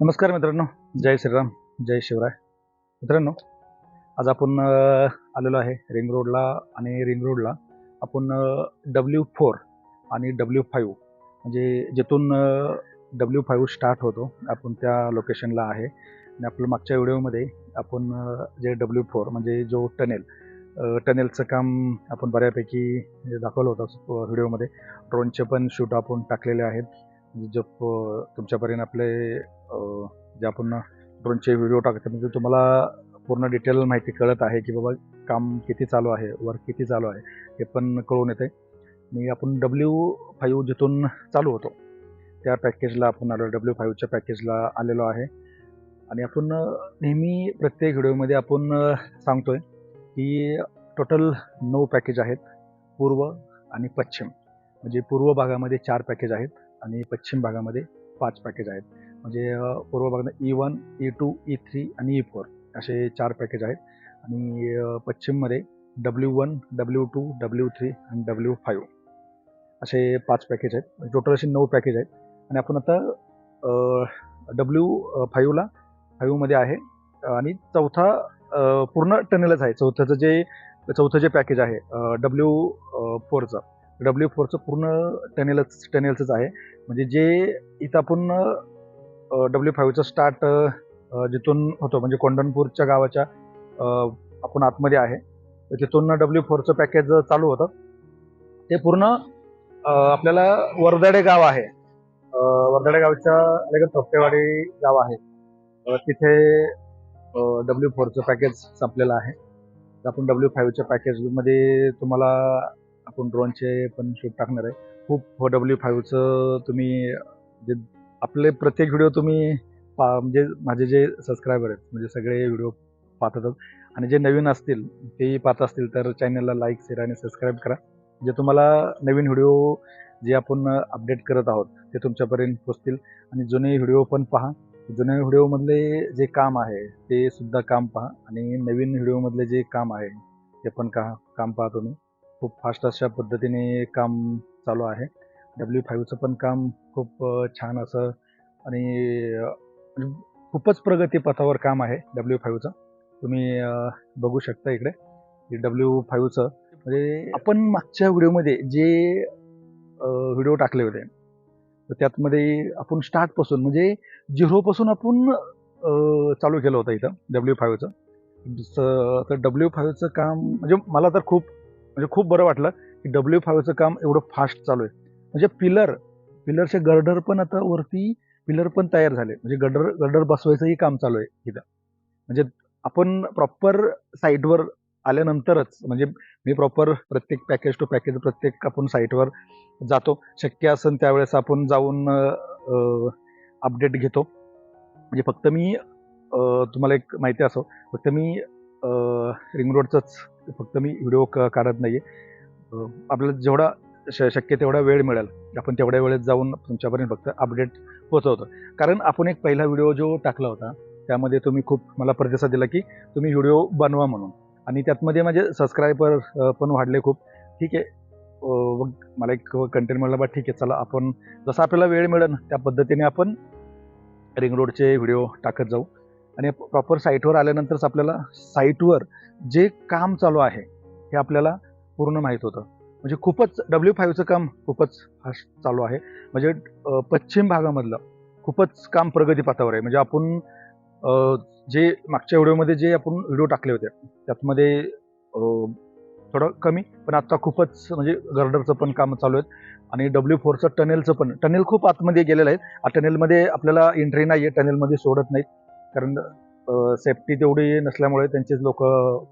नमस्कार मित्रांनो जय श्रीराम जय शिवराय. मित्रांनो आज आपण आलेलो आहे रिंग रोडला आणि रिंग रोडला आपण डब्ल्यू फोर आणि डब्ल्यू फाईव्ह म्हणजे जिथून डब्ल्यू फाईव्ह स्टार्ट होतो आपण त्या लोकेशनला आहे. आणि आपलं मागच्या व्हिडिओमध्ये आपण जे डब्ल्यू फोर म्हणजे जो टनेल टनेलचं काम आपण बऱ्यापैकी म्हणजे दाखवलं होतं व्हिडिओमध्ये ड्रोनचे पण शूट आपण टाकलेले आहेत. म्हणजे जो प- तुमच्यापर्यंत आपले जे आपण ड्रोनचे व्हिडिओ टाकतो म्हणजे तुम्हाला पूर्ण डिटेल माहिती कळत आहे की बाबा काम किती चालू आहे वर्क किती चालू आहे हे पण कळून येते आणि आपण डब्ल्यू फाईव्ह जिथून चालू होतो त्या पॅकेजला आपण आलो डब्ल्यू फाईव्हच्या पॅकेजला आलेलो आहे. आणि आपण नेहमी प्रत्येक व्हिडिओमध्ये आपण सांगतो आहे की टोटल नऊ पॅकेज आहेत पूर्व आणि पश्चिम. म्हणजे पूर्व भागामध्ये चार पॅकेज आहेत आणि पश्चिम भागामध्ये पाच पॅकेज आहेत. म्हणजे पूर्व भागात E one E two E three आणि e ई फोर असे चार पॅकेज आहेत. आणि पश्चिममध्ये W one W two W three आणि डब्ल्यू फाईव्ह असे पाच पॅकेज आहेत. म्हणजे टोटल असे नऊ पॅकेज आहेत. आणि आपण आता डब्ल्यू फाईव्हला फाईव्हमध्ये आहे. आणि चौथा पूर्ण टनेलच आहे. चौथ्याचं जे चौथं जे पॅकेज आहे डब्ल्यू फोरचं डब्ल्यू फोरचं पूर्ण टनेलच टनेलचंच आहे. म्हणजे जे इथं आपण डब्ल्यू फाईव्हचं स्टार्ट जिथून होतो म्हणजे कोंडणपूरच्या गावाच्या आपण आतमध्ये आहे. तर तिथून डब्ल्यू फोरचं पॅकेज चालू होतं. ते पूर्ण आपल्याला वर्धाडे गाव आहे. वर्धाडे गावच्या लगेच थोपटेवाडी गाव आहे. तिथे डब्ल्यू फोरचं पॅकेज संपलेलं आहे. तर आपण डब्ल्यू फाईव्हच्या पॅकेजमध्ये तुम्हाला आपण ड्रोनचे पण शूट टाकणार आहे. खूप डब्ल्यू फाईव्हचं तुम्ही जे आपले प्रत्येक व्हिडिओ तुम्ही पा म्हणजे माझे जे सबस्क्रायबर आहेत म्हणजे सगळे व्हिडिओ पाहतात आणि जे नवीन असतील तेही पाहत असतील तर चॅनलला लाईक शेअर आणि सबस्क्राईब करा. जे तुम्हाला नवीन व्हिडिओ जे आपण अपडेट करत आहोत ते तुमच्यापर्यंत पोचतील आणि जुने व्हिडिओ पण पहा. जुन्या व्हिडिओमधले जे काम आहे ते सुद्धा काम पहा. आणि नवीन व्हिडिओमधले जे काम आहे ते पण का काम पहा तुम्ही. खूप फास्ट अशा पद्धतीने काम चालू आहे. डब्ल्यू फाईव्हचं पण काम खूप छान असं आणि म्हणजे खूपच प्रगतीपथावर काम आहे डब्ल्यू फाईव्हचं तुम्ही बघू शकता इकडे. डब्ल्यू फाईव्हचं म्हणजे आपण मागच्या व्हिडिओमध्ये जे व्हिडिओ टाकले होते तर त्यातमध्ये आपण स्टार्टपासून म्हणजे झिरोपासून आपण चालू केलं होतं इथं डब्ल्यू फाईव्हचं तर डब्ल्यू फाईव्हचं काम म्हणजे मला तर खूप म्हणजे खूप बरं वाटलं की डब्ल्यू फाईव्हचं काम एवढं फास्ट चालू आहे. म्हणजे पिलर पिलरचे गर्डर पण आता वरती पिलर पण तयार झाले. म्हणजे गडर गडर बसवायचंही काम चालू आहे इथं. म्हणजे आपण प्रॉपर साईटवर आल्यानंतरच म्हणजे मी प्रॉपर प्रत्येक पॅकेज टू पॅकेज प्रत्येक आपण साईटवर जातो. शक्य असेल त्यावेळेस आपण जाऊन अपडेट घेतो. म्हणजे फक्त मी तुम्हाला एक माहिती असो फक्त मी रिंग रोडचंच फक्त मी व्हिडिओ क काढत नाही आहे आपल्याला जेवढा श शक्य तेवढा वेळ मिळेल आपण तेवढ्या वेळेत जाऊन तुमच्यापर्यंत फक्त अपडेट पोहोचवतो. कारण आपण एक पहिला व्हिडिओ जो टाकला होता त्यामध्ये तुम्ही खूप मला प्रतिसाद दिला की तुम्ही व्हिडिओ बनवा म्हणून. आणि त्यातमध्ये माझे सबस्क्रायबर पण वाढले खूप. ठीक आहे. मला एक कंटेंट मिळाला बा ठीक आहे चला आपण जसं आपल्याला वेळ मिळेल त्या पद्धतीने आपण रिंग रोडचे व्हिडिओ टाकत जाऊ. आणि प्रॉपर साईटवर आल्यानंतरच आपल्याला साईटवर जे काम चालू आहे हे आपल्याला पूर्ण माहीत होतं. म्हणजे खूपच डब्ल्यू फाईव्हचं काम खूपच फास्ट चालू आहे. म्हणजे पश्चिम भागामधलं खूपच काम प्रगतीपथावर आहे. म्हणजे आपण जे मागच्या व्हिडिओमध्ये जे आपण व्हिडिओ टाकले होते त्यातमध्ये थोडं कमी पण आत्ता खूपच म्हणजे गर्डरचं पण काम चालू आहे आणि डब्ल्यू फोरचं टनेलचं पण टनेल खूप आतमध्ये गेलेलं आहे. टनेलमध्ये आपल्याला एंट्री नाही आहे टनेलमध्ये सोडत नाहीत. कारण सेफ्टी तेवढी नसल्यामुळे त्यांचेच लोक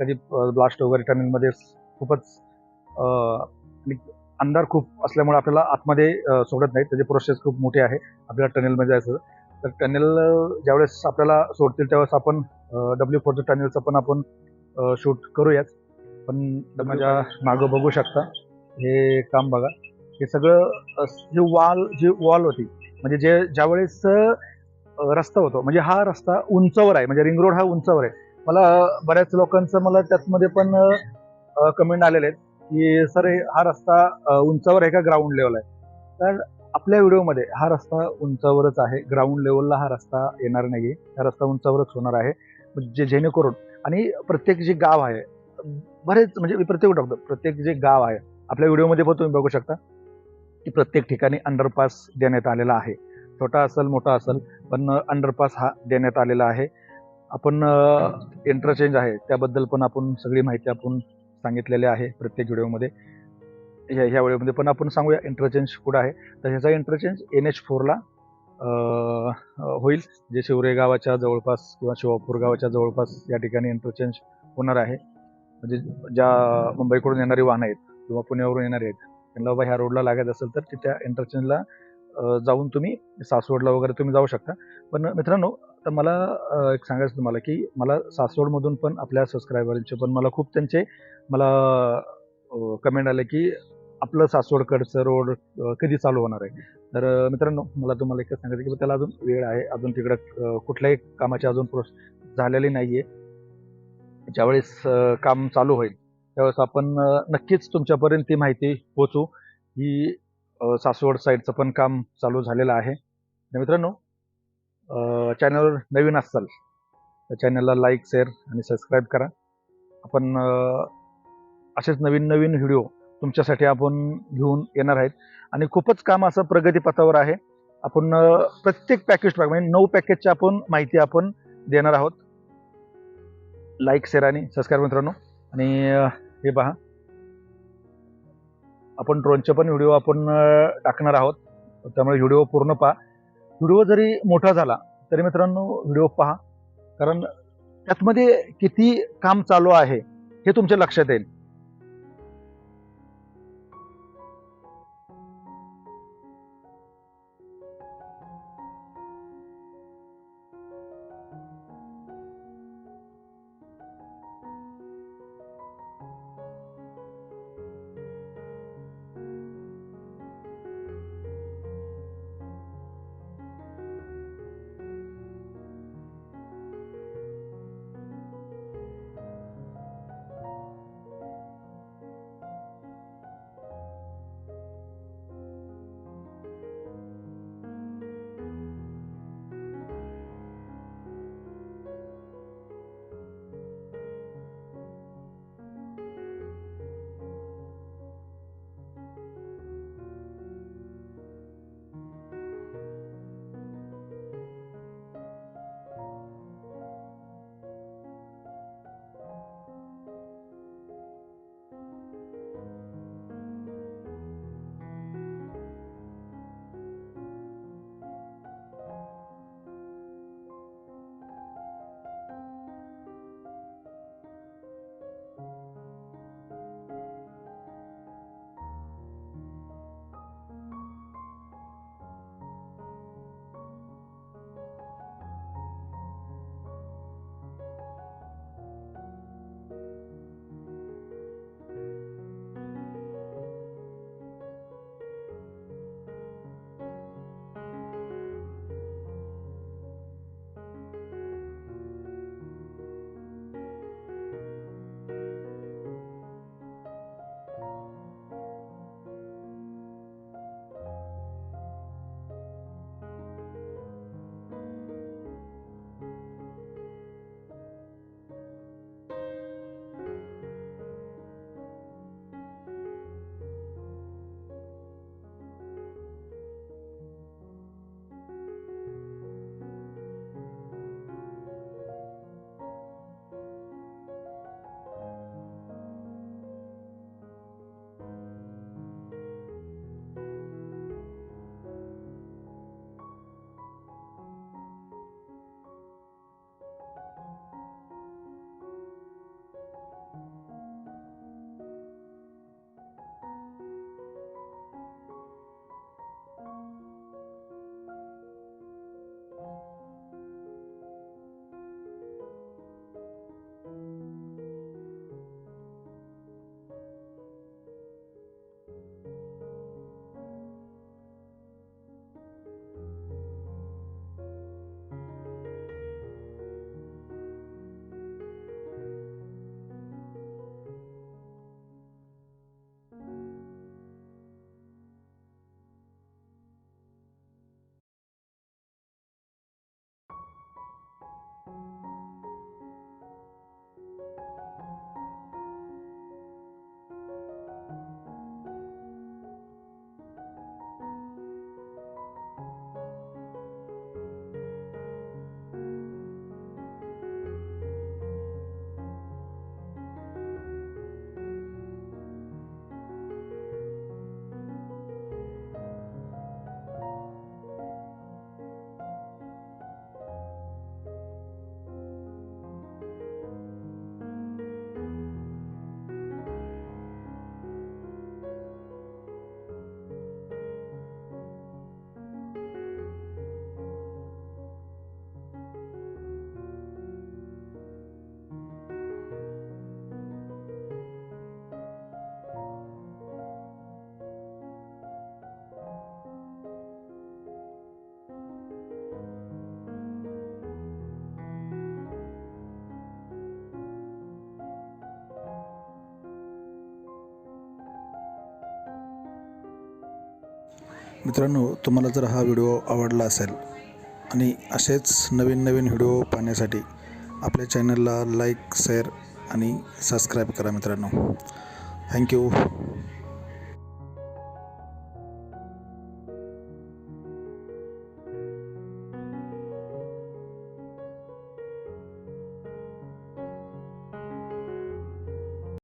कधी ब्लास्ट वगैरे टनेलमध्ये खूपच आणि अंधार खूप असल्यामुळे आपल्याला आतमध्ये सोडत नाहीत. त्याचे प्रोसेस खूप मोठी आहे. आपल्याला टनेलमध्ये जायचं तर टनेल ज्यावेळेस आपल्याला सोडतील त्यावेळेस आपण डब्ल्यू फोरचं टनेलचं पण आपण शूट करूयाच पण माझ्या मागं बघू शकता. हे काम बघा. हे सगळं अ, जे वॉल जी वॉल होती म्हणजे जे ज्यावेळेस रस्ता होतो म्हणजे हा रस्ता उंचावर आहे म्हणजे रिंग रोड हा उंचावर आहे. मला बऱ्याच लोकांचं मला त्यातमध्ये पण कमेंट आलेले आहेत. की सर हा रस्ता उंचावर आहे का ग्राउंड लेवल आहे. तर आपल्या व्हिडिओमध्ये हा रस्ता उंचावरच आहे. ग्राउंड लेवलला हा रस्ता येणार नाही हा रस्ता उंचावरच होणार आहे. म्हणजे जेणेकरून आणि प्रत्येक जे गाव आहे बरेच म्हणजे प्रत्येक टाकतो प्रत्येक जे गाव आहे आपल्या व्हिडिओमध्ये पण तुम्ही बघू शकता की प्रत्येक ठिकाणी अंडरपास देण्यात आलेला आहे. छोटा असेल मोठा असेल पण अंडरपास हा देण्यात आलेला आहे. आपण इंटरचेंज आहे. त्याबद्दल पण आपण सगळी माहिती आपण सांगितलेले आहे प्रत्येक व्हिडिओमध्ये. ह्या ह्या वेळेमध्ये पण आपण सांगूया इंटरचेंज कुठं आहे. तर ह्याचा इंटरचेंज एन एच फोरला होईल. जे शिवरे गावाच्या जवळपास किंवा शिवापूर गावाच्या जवळपास या ठिकाणी इंटरचेंज होणार आहे. म्हणजे ज्या मुंबईकडून येणारी वाहनं आहेत किंवा पुण्यावरून येणारी आहेत त्यांना बाबा ह्या रोडला लागत असेल तर तिथे इंटरचेंजला जाऊन तुम्ही सासवडला वगैरे तुम्ही जाऊ शकता. पण मित्रांनो तर मला एक सांगायचं तुम्हाला की मला सासवडमधून पण आपल्या सबस्क्रायबरचे पण मला खूप त्यांचे मला कमेंट आले की आपलं सासवडकडचं रोड कधी चालू होणार आहे? तर मित्रांनो मला तुम्हाला एकच सांगायचं की त्याला अजून वेळ आहे. अजून तिकडं कुठल्याही कामाची अजून प्रोस झालेली नाही आहे ज्यावेळेस काम चालू होईल त्यावेळेस आपण नक्कीच तुमच्यापर्यंत ती माहिती पोचू ही सासवड साईडचं पण काम चालू झालेलं आहे. तर मित्रांनो चॅनलवर नवीन असाल तर चॅनलला लाईक शेअर आणि सबस्क्राईब करा. आपण असेच नवीन नवीन व्हिडिओ तुमच्यासाठी आपण घेऊन येणार आहेत. आणि खूपच काम असं प्रगतीपथावर आहे. आपण प्रत्येक पॅकेज म्हणजे नऊ पॅकेजची आपण माहिती आपण देणार आहोत. लाईक शेअर आणि सबस्क्राईब मित्रांनो. आणि हे पहा. आपण ड्रोनचे पण व्हिडिओ आपण टाकणार आहोत. त्यामुळे व्हिडिओ पूर्ण पहा. व्हिडिओ जरी मोठा झाला तरी मित्रांनो व्हिडिओ पहा. कारण त्यातमध्ये किती काम चालू आहे हे तुमच्या लक्षात येईल. मित्रांनो तुम्हाला जर हा व्हिडिओ आवडला असेल आणि असेच नवीन नवीन व्हिडिओ पाहण्यासाठी आपल्या चॅनलला लाईक शेअर आणि सबस्क्राईब करा मित्रांनो. थँक्यू.